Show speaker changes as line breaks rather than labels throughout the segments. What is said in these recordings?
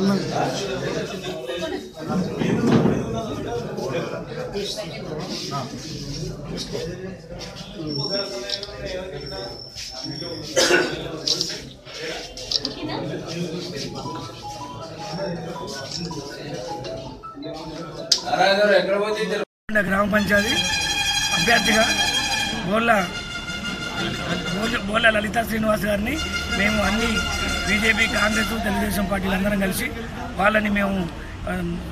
వాళ్ళు
ఉండే గ్రామ పంచాయతీ అభ్యర్థిగా బోర్ల బోర్ల- బోర్ల లలిత శ్రీనివాస్ గారిని మేము అన్ని బీజేపీ కాంగ్రెస్ తెలుగుదేశం పార్టీలు అందరం కలిసి వాళ్ళని మేము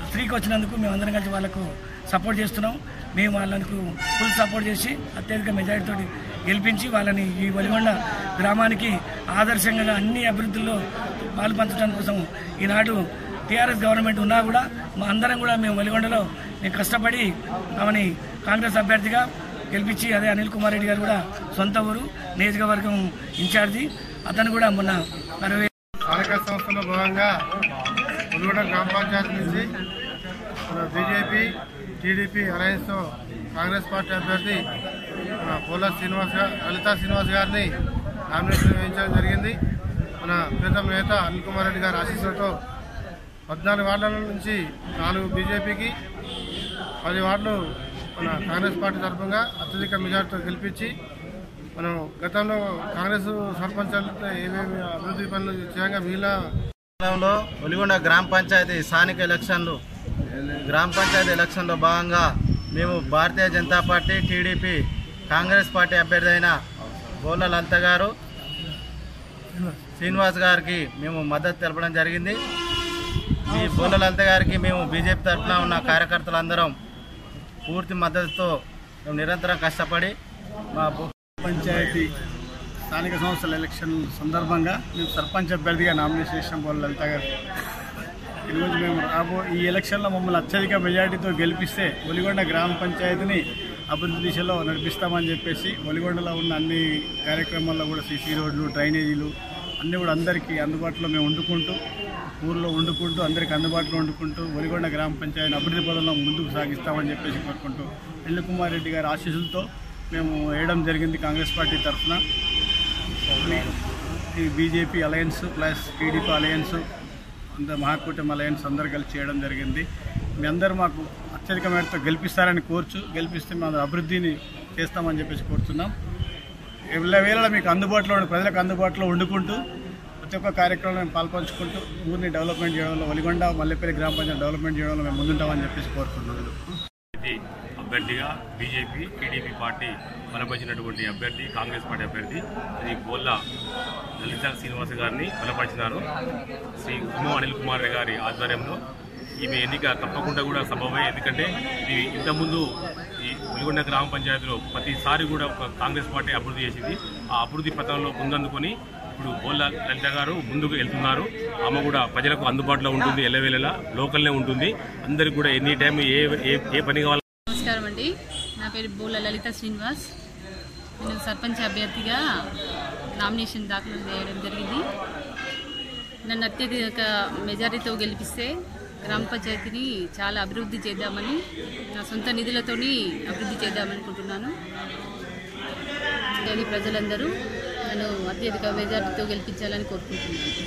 స్త్రీకి వచ్చినందుకు మేము అందరం కలిసి వాళ్ళకు సపోర్ట్ చేస్తున్నాం. మేము వాళ్ళకు ఫుల్ సపోర్ట్ చేసి అత్యధిక మెజారిటీతో గెలిపించి వాళ్ళని ఈ వలిగొండ గ్రామానికి ఆదర్శంగా అన్ని అభివృద్ధుల్లో పాల్పంచడం కోసం ఈనాడు టీఆర్ఎస్ గవర్నమెంట్ ఉన్నా కూడా మా అందరం కూడా మేము వెలిగొండలో మేము కష్టపడి ఆమెని కాంగ్రెస్ అభ్యర్థిగా గెలిపించి అదే అనిల్ కుమార్ రెడ్డి గారు కూడా సొంత ఊరు నియోజకవర్గం ఇన్ఛార్జి. అతను కూడా మొన్న అరవై
స్థానిక సంస్థలో భాగంగా మునుగోడ గ్రామ పంచాయతీ నుంచి మన బీజేపీ టీడీపీ అలయన్స్తో కాంగ్రెస్ పార్టీ అభ్యర్థి మన పోలా శ్రీనివాస్ గారు లలితా శ్రీనివాస్ గారిని నామినేషన్ వేయించడం జరిగింది. మన ప్రీతం నేత అనిల్ కుమార్ రెడ్డి గారి ఆశీస్సులతో పద్నాలుగు వార్డుల నుంచి నాలుగు బీజేపీకి పది వార్డులు మన కాంగ్రెస్ పార్టీ తరఫుగా అత్యధిక మెజార్టీతో గెలిపించి మనం గతంలో కాంగ్రెస్ సర్పంచాలతో ఏమేమి అభివృద్ధి పనులు చేయంగా మిగిలిన
ఒలిగొండ గ్రామ పంచాయతీ స్థానిక ఎలక్షన్లు గ్రామ పంచాయతీ ఎలక్షన్లో భాగంగా మేము Bharatiya Janata party TDP Congress party అభ్యర్థి అయిన గోళ్ళ లలిత గారు శ్రీనివాస్ గారికి మేము మద్దతు తెలపడం జరిగింది. ఈ బోళ్ళ లలిత గారికి మేము బీజేపీ తరఫున ఉన్న కార్యకర్తలందరం పూర్తి మద్దతుతో మేము నిరంతరం కష్టపడి మా
పంచాయతీ స్థానిక సంస్థల ఎలక్షన్ సందర్భంగా మేము సర్పంచ్ అభ్యర్థిగా నామినేషన్ చేసిన వాళ్ళు లలిత గారు. ఈరోజు మేము రాబో ఈ ఎలక్షన్లో మమ్మల్ని అత్యధిక మెజారిటీతో గెలిపిస్తే ఒలిగొండ గ్రామ పంచాయతీని అభివృద్ధి దిశలో నడిపిస్తామని చెప్పేసి ఒలిగొండలో ఉన్న అన్ని కార్యక్రమాల్లో కూడా సీసీ రోడ్లు డ్రైనేజీలు అన్నీ కూడా అందరికీ అందుబాటులో మేము వండుకుంటూ ఊర్లో వండుకుంటూ అందరికీ అందుబాటులో వండుకుంటూ ఒలిగొండ గ్రామ పంచాయతీ అభివృద్ధి పదంలో ముందుకు సాగిస్తామని చెప్పేసి కోరుకుంటూ ఎల్లు కుమార్ రెడ్డి గారి ఆశీస్సులతో మేము వేయడం జరిగింది కాంగ్రెస్ పార్టీ తరఫున. ఈ BJP alliance plus TDP alliance అంత మహాకూటమి అలయన్స్ అందరు కలిసి చేయడం జరిగింది. మీ అందరూ మాకు అత్యధిక మేరతో గెలిపిస్తారని కోర్చు గెలిపిస్తే మా అభివృద్ధిని చేస్తామని చెప్పేసి కోరుతున్నాం. వేళ మీకు అందుబాటులో ప్రజలకు అందుబాటులో వండుకుంటూ ప్రతి ఒక్క కార్యక్రమంలో మేము పాల్పంచుకుంటూ ఊరిని డెవలప్మెంట్ చేయడంలో ఒలిగొండ మల్లెపల్లి గ్రామ పంచాయతీ డెవలప్మెంట్ చేయడంలో మేము ముందుంటామని చెప్పేసి
కోరుకుంటున్నాం. అభ్యర్థిగా బీజేపీ టీడీపీ పార్టీ బలపరిచినటువంటి అభ్యర్థి కాంగ్రెస్ పార్టీ అభ్యర్థి శ్రీ గోల్లా లలిత శ్రీనివాస గారిని బలపరిచినారు. శ్రీ ఉమ్మ అనిల్ కుమార్ గారి ఆధ్వర్యంలో ఈమె ఎన్నిక తప్పకుండా కూడా సంభవమే ఎందుకంటే ఇది ఇంతకుముందు ఈ ఉలిగొండ గ్రామ పంచాయతీలో ప్రతిసారి కూడా ఒక కాంగ్రెస్ పార్టీ అభివృద్ధి చేసింది. ఆ అభివృద్ధి పథంలో ముందందుకొని ఇప్పుడు బోల్ల లలిత గారు ముందుకు వెళ్తున్నారు. ఆమె కూడా ప్రజలకు అందుబాటులో ఉంటుంది ఎల్లవేళలా లోకల్నే ఉంటుంది. అందరికి కూడా ఎనీ టైం ఏ ఏ- ఏ పని కావాలో
అండి నా పేరు బోల లలిత శ్రీనివాస్. నేను సర్పంచ్ అభ్యర్థిగా నామినేషన్ దాఖలు చేయడం జరిగింది. నన్ను అత్యధిక మెజారిటీతో గెలిపిస్తే గ్రామ పంచాయతీని చాలా అభివృద్ధి చేద్దామని నా సొంత నిధులతోని అభివృద్ధి చేద్దామనుకుంటున్నాను. ప్రజలందరూ నన్ను అత్యధిక మెజారిటీతో గెలిపించాలని కోరుకుంటున్నాను.